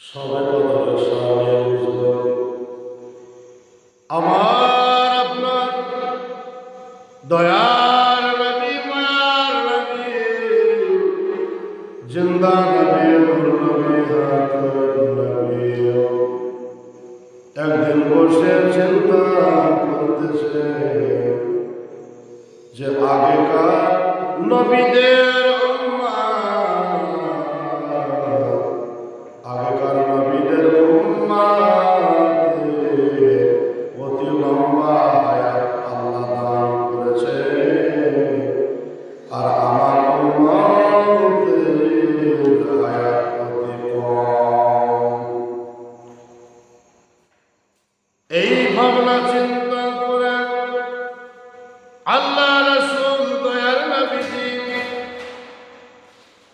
সবে কদর সামনে আমার আপনার দয়ার নবী মায়ার নবী জিন্দা নবী, নূর নবী নবী। একদিন বসে চিন্তা করতেছে যে আগেকার নবীদের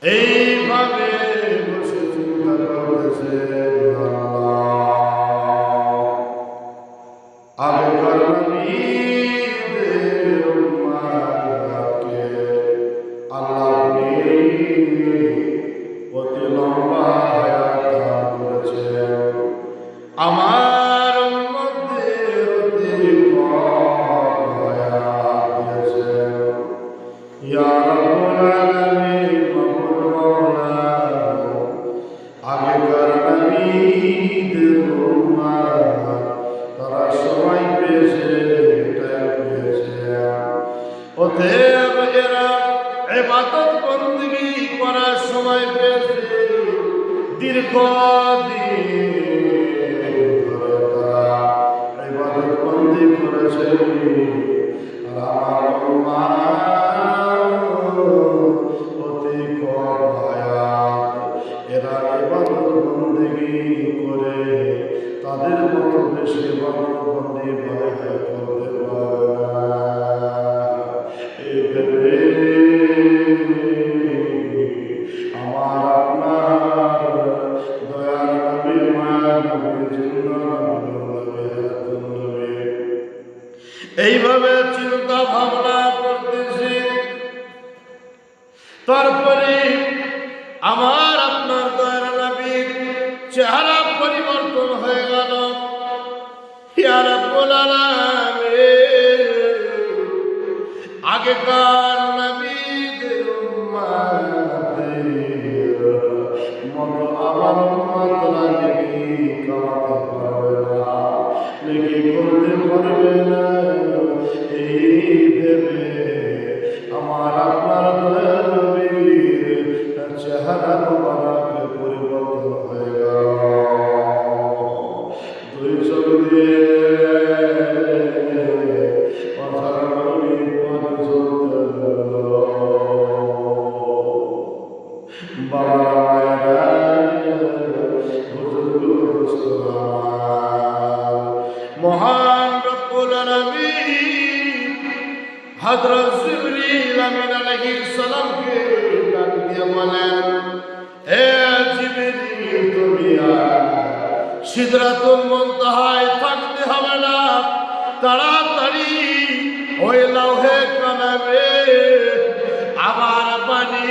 এইভাবে বসে চিন্তা করতেছে আগেকার উম্মাহকে আল্লাহ অতএব এরা ইবাদত বন্দেগী করার সময় পেয়েছে। দীর্ঘদিন ভাবনা করতেছি। তারপরে আমার আপনার দয়ার নবীর চেহারা পরিবর্তন হয়ে গেল। আগেকার মহান রব্বুল আলামিন হযরত জিবরিল আমিন আলাইহিস সালামকে ডাক দিয়ে বলেন হে জিবরিল, তুমি আয়। সিদরাতুল মুনতাহায় থাকতে হবে না তাড়াতাড়ি ওই লৌহে কলমে আমার পানি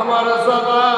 আমার জবান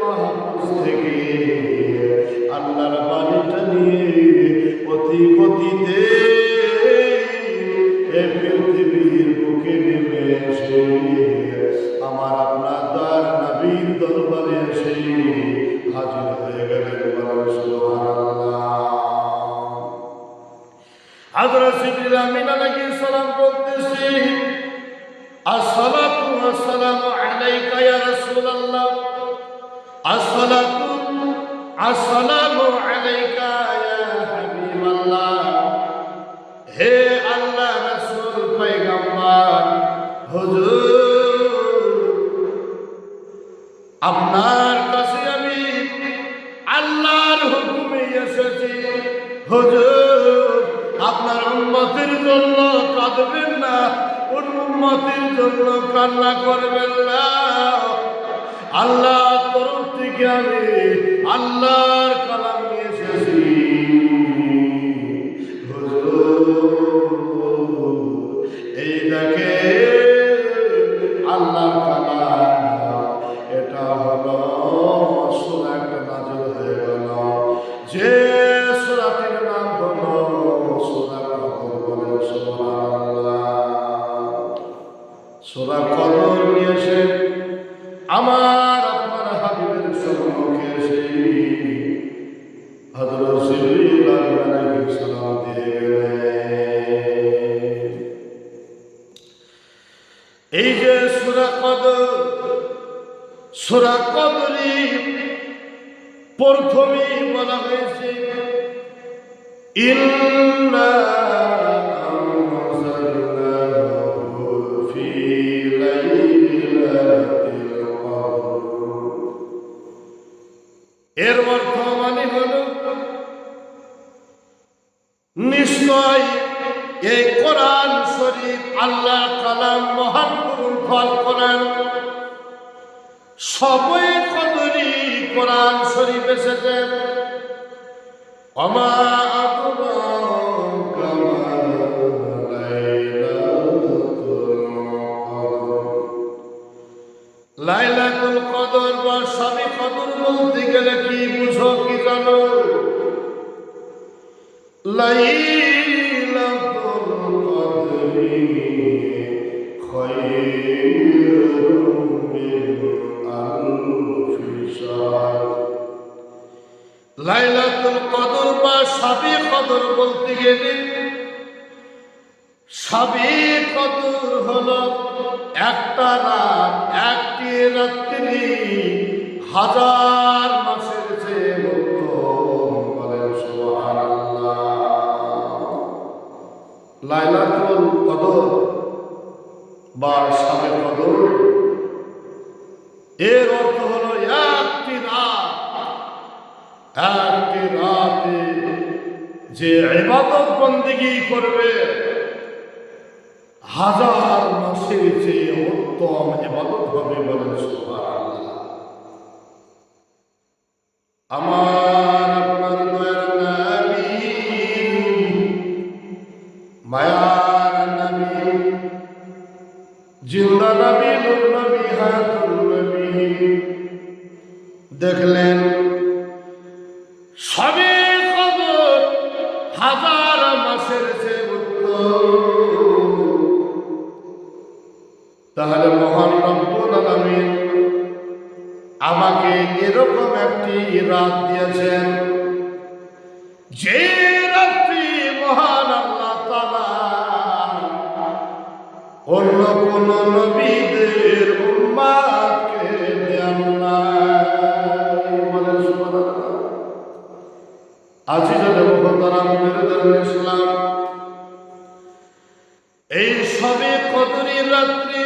মাহফুজ থেকে আল্লাহর বাণীটা নিয়ে অতি গতিতে হাবিবাল্লাহ হে আল্লাহ রাসূল, পয়গম্বর, হুজুর। আপনার কাছে আমি আল্লাহর হুকুমে এসেছি। হুজুর, আপনার উন্মতির জন্য কাঁদবেন না উন্মতির জন্য কান্না করবেন না। আল্লাহ তরফ থেকে আমি আল্লাহর কালাম নিয়ে এসেছি। এর অর্থ হলো নিশ্চয় এই কোরআন শরীফ আল্লাহ কালাম মহান ফল কোরআন সবই কদরি কোরআন শরীফ এসেছে। অমা বলতে গেলে কি বুঝো কি জানো? লাইলাতুল কদরি বা সাবি কদর বলতে গেলে, সাবি কদর হলো একটা রাত, একটি রাত্রি। হাজার মাসের চেয়ে লাইলাতুল কদর বা সাবে কদর। এর অর্থ হলো একটি রাত, একটি রাতে যে ইবাদত বন্দিগি করবে, হাজার মাসের চেয়ে উত্তম ইবাদত হবে বলেন সুবহানাল্লাহ। তাহলে মহান রব্বুল আলামিন আমাকে এরকম একটি রাত দিয়েছেন যে রাত্রি মহান আল্লাহ অন্য কোন নবীদের উম্মাদকে দেন সুবহানাল্লাহ। আজিজ মোহতারাম মেরুদান ইসলাম। এই সবে কদরি রাত্রি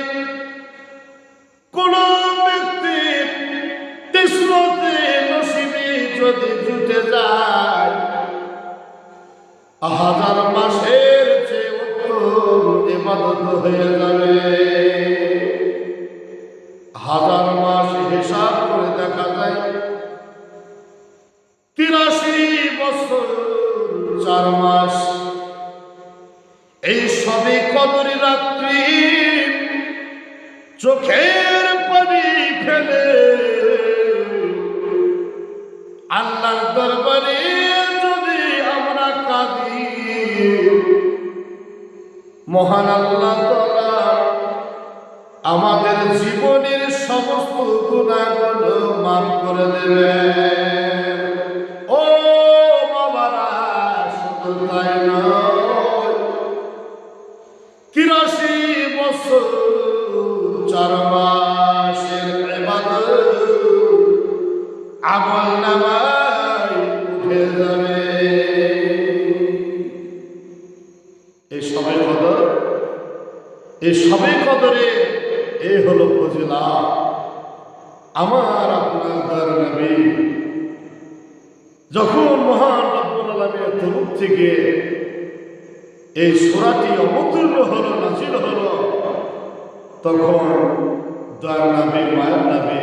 কোন ব্যক্তি কিসমতে নসিবে যদি জুটে যায় হাজার মাসের চেয়ে উত্তম ইবাদত হয়ে যাবে। হাজার মাস হিসাব করে দেখা যায়, তিরাশি বছর, চার মাস। এই সবে কদরি রাত্রি চোখের খেলে আল্লাহর দরবারে যদি আমরা কাঁদি, মহান আল্লাহ আমাদের জীবনের সমস্ত গুণাগুলো মাফ করে দেবে ও বাবারা, শুধু তাই নয় বছর চারবার আমল নামায় উঠে যাবে। এই সবে কদর এই সবে কদরে এ হলো ফজিলা। আমার আপনার দার নবী, যখন মহান রব্বুল আলামিনের তরফ থেকে এই সূরাটি অবতীর্ণ হলো, নাজিল হলো, তখন দয়ার নবী, মায়ের নবী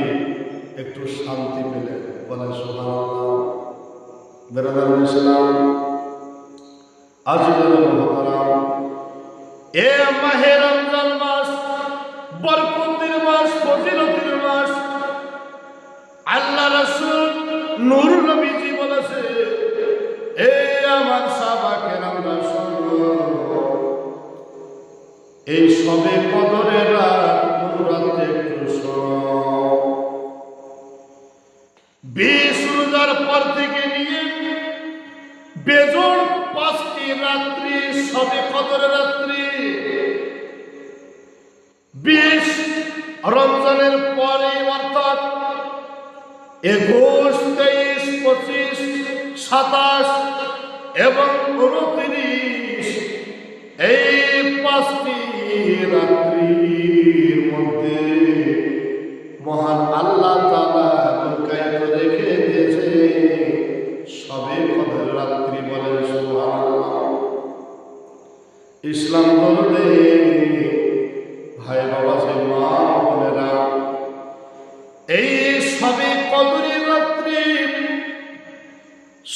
একটু শান্তি পেলেন। বলে সুবহানাল্লাহ। বেরাদার ইসলাম আজিজুল মুহতারাম, এ মাহে রমজান মাস, বরকতের মাস, ফজিলতের মাস। আল্লাহ রাসূল নূর নবীজি বলেছে, এ আমার সাহাবাকে আমরা এই সবে কদরের রাত সবে কদর রাত্রি। বিশ রমজানের পরে অর্থাৎ একুশ, তেইশ, পঁচিশ, সাতাশ এবং উনত্রিশ এই পাঁচটি রাত্রির মধ্যে মহান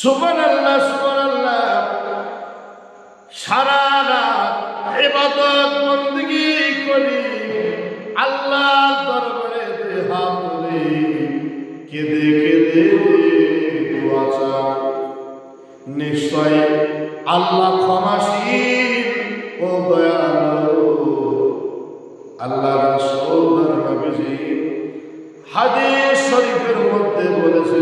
সুমান আল্লাহ সুমান আল্লাহ সারা রাত এবাদত বন্দী করি আল্লাহ দরবারে দেহা তুলি, কেঁদে কেঁদে দোয়া চাও নিশ্চয় আল্লাহ ক্ষমাসীন ও দয়ালু। আল্লাহ রাসূল নবীজি হাদিস শরীফের মধ্যে বলেছে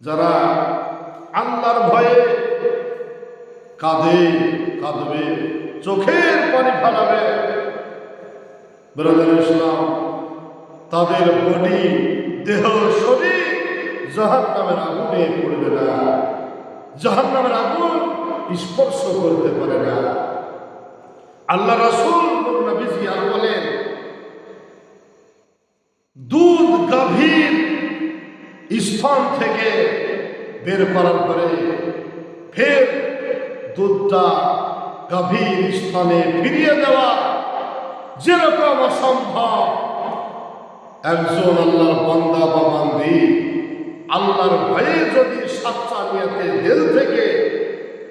যারা আল্লাহর ভয়ে কাঁদে, কাঁদবে, চোখের পানি ফালাবে ইসলাম, তাদের বডি, দেহ, শরীর জাহান নামের আগুনে পড়বে না। জাহান নামের আগুন স্পর্শ করতে পারে না। আল্লাহ রাসুল নবীজি আর বলেন দুধ গাভীর স্তন থেকে বের করার পরে ফের দুধটা গভীর স্থানে ফিরিয়ে দেওয়া যেরকম অসম্ভব। একজন আল্লাহর বান্দা বা আল্লাহর ভয়ে যদি সাচ্চা নিয়াতে দিল থেকে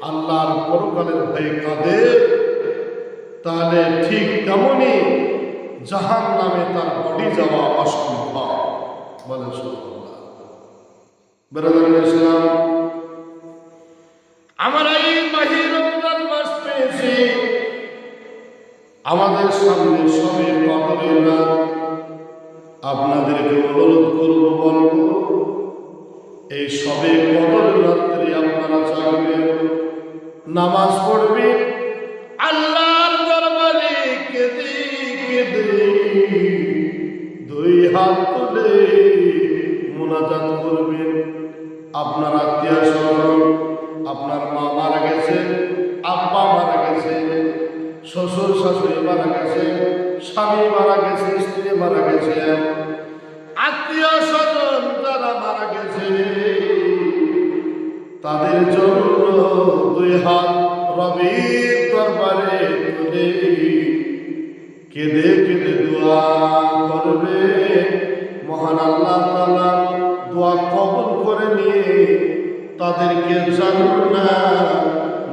আল্লাহর পরকালের ভয়ে কাঁদে, তাহলে ঠিক তেমনই জাহান নামে তার বডি যাওয়া অসম্ভব। বলে সুবহানাল্লাহ বেরাদার ইসলাম আমরা এই পেয়েছি আমাদের সামনে সবে আপনাদেরকে অনুরোধ আত্মীয় স্বজন যারা মারা গেছে, তাদের জন্য দুই হাত রবির দরবারে তুলে কেঁদে কেঁদে দোয়া করবে। মহান আল্লাহ তাআলা দোয়া কবুল করে করে নিয়ে তাদেরকে জান্নাত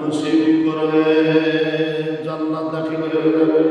নসিব করে, জান্নাত দাখিল হয়ে যাবে